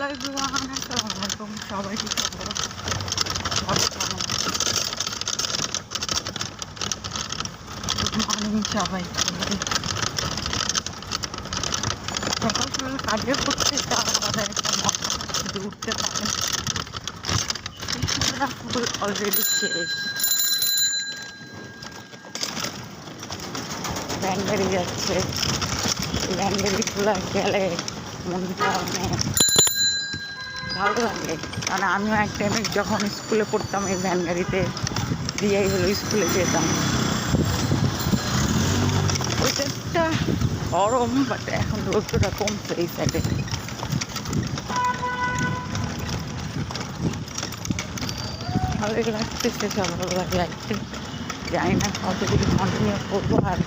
Hello everyone আসসালামু আলাইকুম সবাই সকাল সকাল করতে আমাদের একটা মজা কৃষ্ণরা ফুল অলরেডি শেষ। ব্যান্ডারি যাচ্ছে। ব্যান্ডারি খোলা গেলে মনটা অনেক ভালো লাগে। কারণ আমিও এক টাইমে যখন স্কুলে পড়তাম, এই ভ্যান গাড়িতে দিয়েই হলো স্কুলে যেতাম। ওইটা গরম বাট এখন রোদ্রটা কমছে এই সাইডে ভালোই লাগতেছে সকালবেলা যাইতে জানি না কতদিন কন্টিনিউ করব আর